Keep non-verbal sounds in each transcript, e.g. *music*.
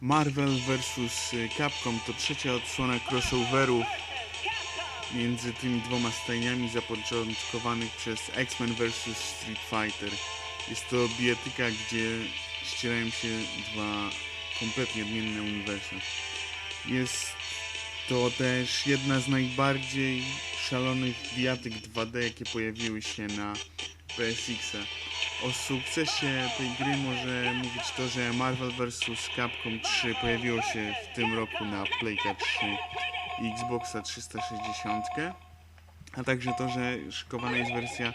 Marvel vs Capcom to trzecia odsłona crossoverów między tymi dwoma stajniami zapoczątkowanych przez X-Men vs Street Fighter. Jest to bijatyka, gdzie ścierają się dwa kompletnie odmienne uniwersa. Jest to też jedna z najbardziej szalonych bijatyk 2D, jakie pojawiły się na PSX-a. O sukcesie tej gry może mówić to, że Marvel vs. Capcom 3 pojawiło się w tym roku na Playka 3 i Xboxa 360, a także to, że szykowana jest wersja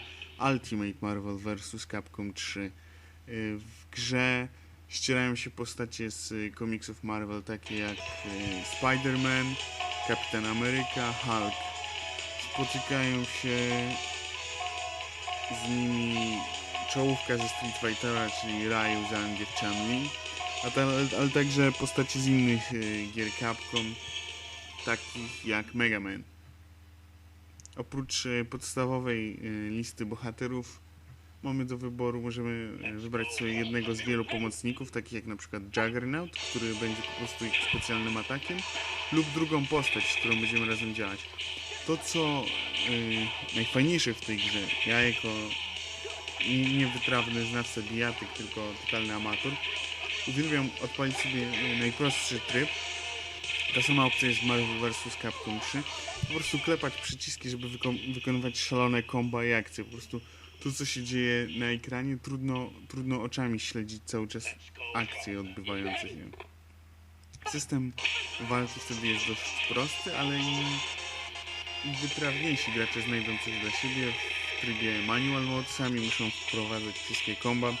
Ultimate Marvel vs. Capcom 3. Yy, W grze ścierają się postacie z komiksów Marvel, takie jak yy, Spider-Man, Kapitan Ameryka, Hulk. Spotykają się z nimi czołówka ze Street Fightera, czyli Ryu, Zangief, Chun-Li, a ta, ale także postacie z innych y, gier Capcom, takich jak Mega Man. Oprócz y, podstawowej y, listy bohaterów mamy do wyboru, możemy wybrać sobie jednego z wielu pomocników, takich jak na przykład Juggernaut, który będzie po prostu ich specjalnym atakiem, lub drugą postać, z którą będziemy razem działać. To, co najfajniejsze w tej grze, ja jako niewytrawny znawca bijatyk, tylko totalny amator. Uwielbiam odpalić sobie e, najprostszy tryb. Ta sama opcja jest w Marvel vs. Capcom 3. Po prostu klepać przyciski, żeby wyko- wykonywać szalone komba i akcje. Po prostu to, co się dzieje na ekranie, trudno, trudno oczami śledzić cały czas akcje odbywające się. System walki wtedy jest dość prosty, ale i wytrawniejsi gracze znajdą coś dla siebie trybie manual mode, sami muszą wprowadzać wszystkie komba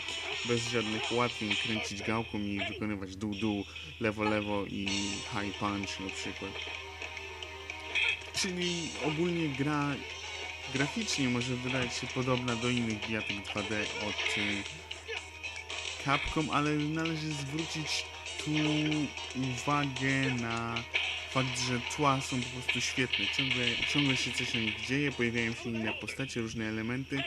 bez żadnych ułatwień, kręcić gałką i wykonywać dół-dół, lewo-lewo i high punch na przykład. Czyli ogólnie gra graficznie może wydać się podobna do innych bijatyk 2D od y, Capcom, ale należy zwrócić tu uwagę na fakt, że tła są po prostu świetne. Ciągle, ciągle się coś na nich dzieje, pojawiają się inne postacie, różne elementy.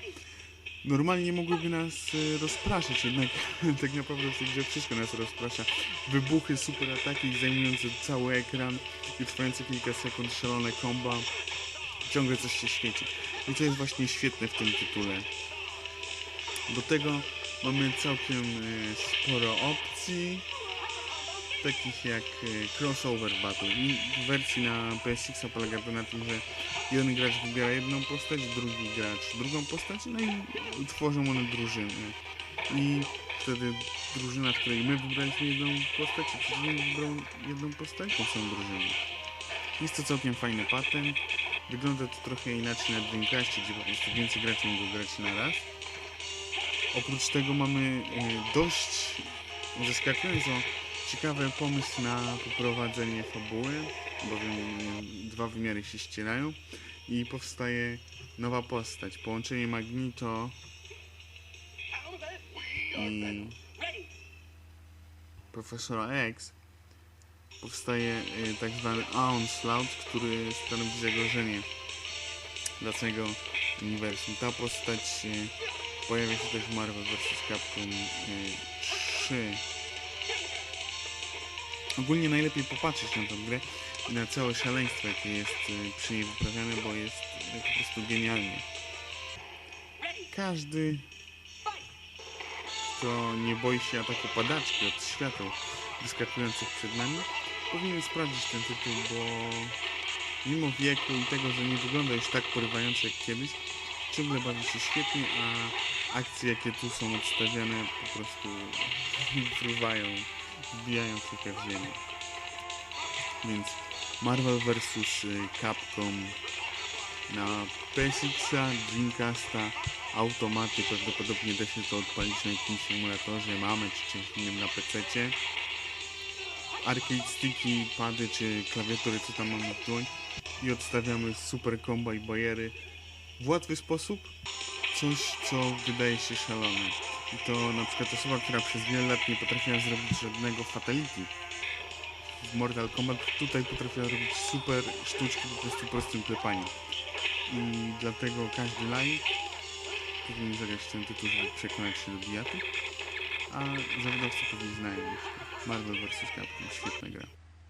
Normalnie mogłyby nas e, rozpraszać, jednak *laughs* tak naprawdę w tej grze wszystko nas rozprasza. Wybuchy, super ataki zajmujące cały ekran i trwające kilka sekund szalone komba. Ciągle coś się świeci. I to jest właśnie świetne w tym tytule. Do tego mamy całkiem e, sporo opcji takich jak e, crossover battle. I w wersji na PSX polega to na tym, że jeden gracz wybiera jedną postać, drugi gracz drugą postać, no i tworzą one drużyny. I wtedy drużyna, w której my wybraliśmy jedną postać, a przeciwnik wybrał jedną postać, to są drużyny. Jest to całkiem fajny patent. Wygląda to trochę inaczej na Dreamcastie, gdzie po prostu więcej graczy mogło grać na raz. Oprócz tego mamy e, dość zaskakująco ciekawy pomysł na poprowadzenie fabuły, bowiem dwa wymiary się ścierają i powstaje nowa postać. Połączenie Magneto i Profesora X powstaje y, tak zwany Onslaught, który stanowi zagrożenie dla całego uniwersum. Ta postać y, pojawia się też w Marvel vs. Capcom y, 3 Ogólnie najlepiej popatrzeć na tę grę i na całe szaleństwo, jakie jest y, przy niej wyprawiane, bo jest y, po prostu genialnie. Każdy, kto nie boi się ataku padaczki od świateł wyskakujących przed nami, powinien sprawdzić ten tytuł, bo mimo wieku i tego, że nie wygląda już tak porywająco jak kiedyś, ciągle bawi się świetnie, a akcje, jakie tu są odstawiane, po prostu *laughs* fruwają wbijają się w ziemię. Więc Marvel vs Capcom na PSX-a, Dreamcasta, automaty, prawdopodobnie da się to odpalić na jakimś symulatorze, mamy czy czymś innym na PC-cie. Arcade sticki, pady czy klawiatury, co tam mamy w dłoń i odstawiamy super combo i bajery w łatwy sposób, coś co wydaje się szalone. I to na przykład osoba, która przez wiele lat nie potrafiła zrobić żadnego fatality w Mortal Kombat, tutaj potrafiła robić super sztuczki po prostu prostym klepaniem. I dlatego każdy laik powinien zagrać ten tytuł, żeby przekonać się do bijaty, a zawodowcy pewnie znają już. Marvel vs. Capcom, świetna gra.